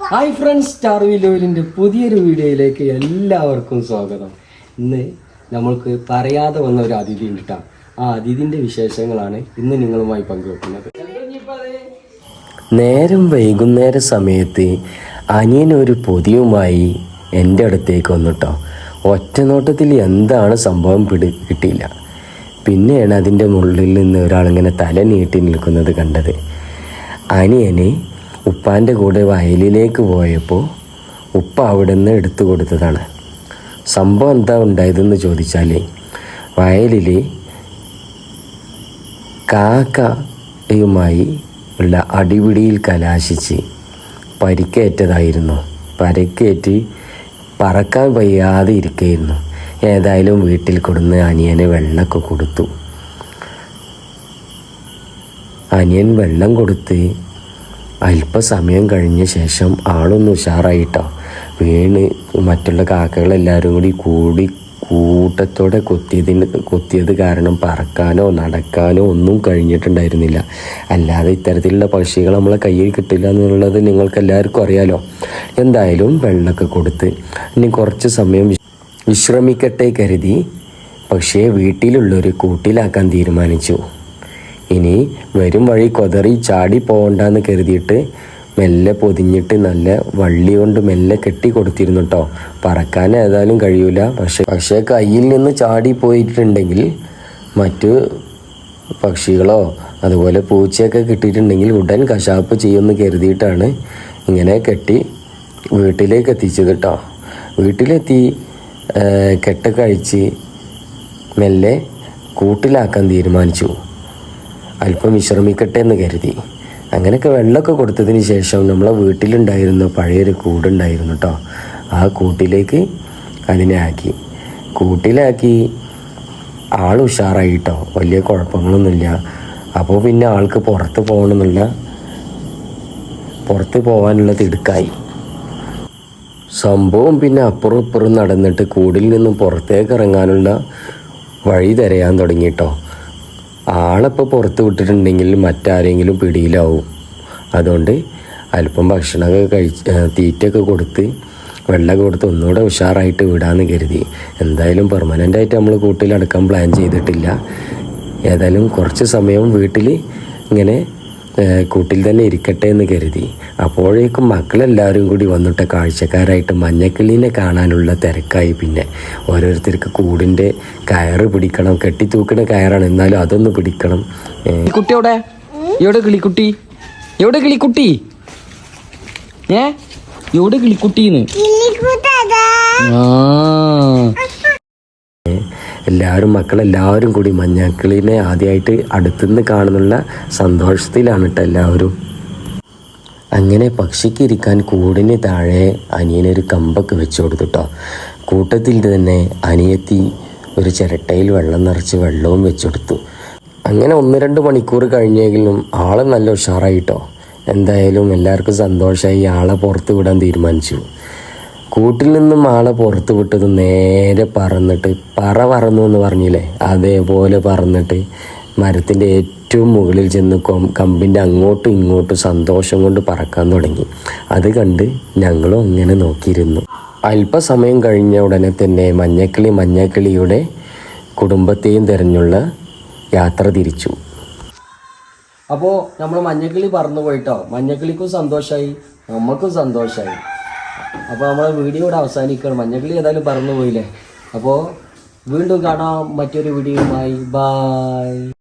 Hi friends star വിലോലിന്റെ പുതിയൊരു വീഡിയോയിലേക്ക് എല്ലാവർക്കും സ്വാഗതം. ഇന്ന് നമ്മൾക്ക് പറയാതെ വന്ന ഒരു അതിഥി ഉണ്ട് ആ അതിഥിന്റെ വിശേഷങ്ങളാണ് ഇന്ന് നിങ്ങളുമായി പങ്കുവെക്കുന്നത്. നേരം വൈകുന്നേര സമയത്ത് അനിയൻ ഒരു പൊതിയുമായി എന്റെ അടുത്തേക്ക് വന്നിട്ടോ. ഒറ്റ നോട്ടത്തിൽ എന്താണ് സംഭവം പിടി കിട്ടിയില്ല. പിന്നെയാണ് അതിന്റെ മുകളിൽ നിന്ന് ഒരാളിങ്ങനെ തല നീട്ടി നിൽക്കുന്നത് കണ്ടത്. അനിയന് ഉപ്പാന്റെ കൂടെ വയലിലേക്ക് പോയപ്പോൾ ഉപ്പ അവിടെ നിന്ന് എടുത്തു കൊടുത്തതാണ്. സംഭവം എന്താ ഉണ്ടായതെന്ന് ചോദിച്ചാൽ വയലിൽ കാക്കയുമായി ഉള്ള അടിപിടിയിൽ കലാശിച്ച് പരിക്കേറ്റതായിരുന്നു. പരിക്കേറ്റ് പറക്കാൻ വയ്യാതെ ഇരിക്കുകയായിരുന്നു ഏതായാലും വീട്ടിൽ കൊടുന്ന് അനിയന് വെള്ളമൊക്കെ കൊടുത്തു. അനിയൻ വെള്ളം കൊടുത്ത് അല്പസമയം കഴിഞ്ഞ ശേഷം ആളൊന്ന് ഉഷാറായിട്ടോ. വീണ് മറ്റുള്ള കാക്കകളെല്ലാവരും കൂടി കൂടി കൂട്ടത്തോടെ കൊത്തിയതിന് കൊത്തിയത് കാരണം പറക്കാനോ നടക്കാനോ ഒന്നും കഴിഞ്ഞിട്ടുണ്ടായിരുന്നില്ല. അല്ലാതെ ഇത്തരത്തിലുള്ള പക്ഷികൾ നമ്മളെ കയ്യിൽ കിട്ടില്ല എന്നുള്ളത് നിങ്ങൾക്ക് എല്ലാവർക്കും അറിയാലോ. എന്തായാലും വെള്ളമൊക്കെ കൊടുത്ത് ഇനി കുറച്ച് സമയം വിശ്രമിക്കട്ടെ കരുതി. പക്ഷേ വീട്ടിലുള്ളൊരു കൂട്ടിലാക്കാൻ തീരുമാനിച്ചു. ഇനി വരും വഴി കൊതറി ചാടി പോകണ്ടെന്ന് കരുതിയിട്ട് മെല്ലെ പൊതിഞ്ഞിട്ട് നല്ല വള്ളി കൊണ്ട് മെല്ലെ കെട്ടി കൊടുത്തിരുന്നു കേട്ടോ പറക്കാൻ ഏതായാലും കഴിയൂല. പക്ഷെ പക്ഷേ കയ്യിൽ നിന്ന് ചാടി പോയിട്ടുണ്ടെങ്കിൽ മറ്റു പക്ഷികളോ അതുപോലെ പൂച്ചയൊക്കെ കിട്ടിയിട്ടുണ്ടെങ്കിൽ ഉടൻ കശാപ്പ് ചെയ്യുമെന്ന് കരുതിയിട്ടാണ് ഇങ്ങനെ കെട്ടി വീട്ടിലേക്ക് എത്തിച്ചത് കേട്ടോ വീട്ടിലെത്തി കെട്ട് കഴിച്ച് മെല്ലെ കൂട്ടിലാക്കാൻ തീരുമാനിച്ചു. അല്പം വിശ്രമിക്കട്ടെ എന്ന് കരുതി. അങ്ങനെയൊക്കെ വെള്ളമൊക്കെ കൊടുത്തതിന് ശേഷം നമ്മളെ വീട്ടിലുണ്ടായിരുന്ന പഴയൊരു കൂടുണ്ടായിരുന്നു കേട്ടോ ആ കൂട്ടിലേക്ക് അതിനെ ആക്കി. കൂട്ടിലാക്കി. ആൾ ഉഷാറായി കേട്ടോ വലിയ കുഴപ്പങ്ങളൊന്നുമില്ല. അപ്പോൾ പിന്നെ ആൾക്ക് പുറത്ത് പോകണമെന്നുള്ള പുറത്ത് പോകാനുള്ള തിടുക്കായി സംഭവം പിന്നെ അപ്പുറം ഇപ്പുറം നടന്നിട്ട് കൂടിൽ നിന്നും പുറത്തേക്ക് ഇറങ്ങാനുള്ള വഴി തിരയാൻ തുടങ്ങി കേട്ടോ ആളിപ്പോൾ പുറത്ത് വിട്ടിട്ടുണ്ടെങ്കിൽ മറ്റാരെങ്കിലും പിടിയിലാവും. അതുകൊണ്ട് അല്പം ഭക്ഷണമൊക്കെ കഴിച്ച് തീറ്റയൊക്കെ കൊടുത്ത് വെള്ളമൊക്കെ കൊടുത്ത് ഒന്നുകൂടെ ഉഷാറായിട്ട് വിടാമെന്ന് കരുതി. എന്തായാലും പെർമനന്റായിട്ട് നമ്മൾ കൂട്ടിലടക്കാൻ പ്ലാൻ ചെയ്തിട്ടില്ല. ഏതായാലും കുറച്ച് സമയം വീട്ടിൽ ഇങ്ങനെ കൂട്ടിൽ തന്നെ ഇരിക്കട്ടെ എന്ന് കരുതി. അപ്പോഴേക്കും മക്കളെല്ലാവരും കൂടി വന്നിട്ട് കാഴ്ചക്കാരായിട്ട് മഞ്ഞക്കിളീനെ കാണാനുള്ള തിരക്കായി. പിന്നെ ഓരോരുത്തർക്ക് കൂടിന്റെ കയറ് പിടിക്കണം കെട്ടിത്തൂക്കുന്ന കയറാണ്. എന്നാലും അതൊന്ന് പിടിക്കണം. എവിടെ? കിളിക്കുട്ടി? എവിടെ കിളിക്കുട്ടി? ഏ? എവിടെ കിളിക്കുട്ടീന്ന്? ആ. എല്ലാവരും മക്കളെല്ലാവരും കൂടി മഞ്ഞക്കിളിനെ ആദ്യമായിട്ട് അടുത്തുനിന്ന് കാണുന്നുള്ള സന്തോഷത്തിലാണ് കേട്ടോ എല്ലാവരും. അങ്ങനെ പക്ഷിക്ക് ഇരിക്കാൻ കൂടിന് താഴെ അനിയനൊരു കമ്പൊക്കെ വെച്ചു കൊടുത്തുട്ടോ കൂട്ടത്തിൽ തന്നെ അനിയത്തി ഒരു ചിരട്ടയിൽ വെള്ളം നിറച്ച് വെള്ളവും വെച്ചെടുത്തു അങ്ങനെ ഒന്ന് രണ്ട് മണിക്കൂർ കഴിഞ്ഞെങ്കിലും ആളെ നല്ല ഉഷാറായിട്ടോ എന്തായാലും എല്ലാവർക്കും സന്തോഷമായി ആളെ പുറത്ത് വിടാൻ തീരുമാനിച്ചു. കൂട്ടിൽ നിന്നും ആളെ പുറത്ത് വിട്ടത് നേരെ പറന്നിട്ട് പറ പറന്നു എന്ന് പറഞ്ഞില്ലേ? അതേപോലെ പറന്നിട്ട് മരത്തിന്റെ ഏറ്റവും മുകളിൽ ചെന്ന് കമ്പിന്റെ അങ്ങോട്ടും ഇങ്ങോട്ടും സന്തോഷം കൊണ്ട് പറക്കാൻ തുടങ്ങി. അത് കണ്ട് ഞങ്ങളും അങ്ങനെ നോക്കിയിരുന്നു. അല്പസമയം കഴിഞ്ഞ ഉടനെ തന്നെ മഞ്ഞക്കിളി മഞ്ഞക്കിളിയുടെ കുടുംബത്തെയും തിരഞ്ഞുള്ള യാത്ര തിരിച്ചു. അപ്പോൾ നമ്മൾ മഞ്ഞക്കിളി പറന്നു പോയിട്ടോ? മഞ്ഞക്കിളിക്കും സന്തോഷമായി നമുക്കും സന്തോഷമായി അപ്പോൾ നമ്മളെ വീഡിയോ ഇവിടെ അവസാനിക്കുകയാണ്. മഞ്ഞക്കിളി ഏതായാലും പറന്നു പോയില്ലേ അപ്പോൾ വീണ്ടും കാണാം. മറ്റൊരു വീഡിയോയുമായി ബായ്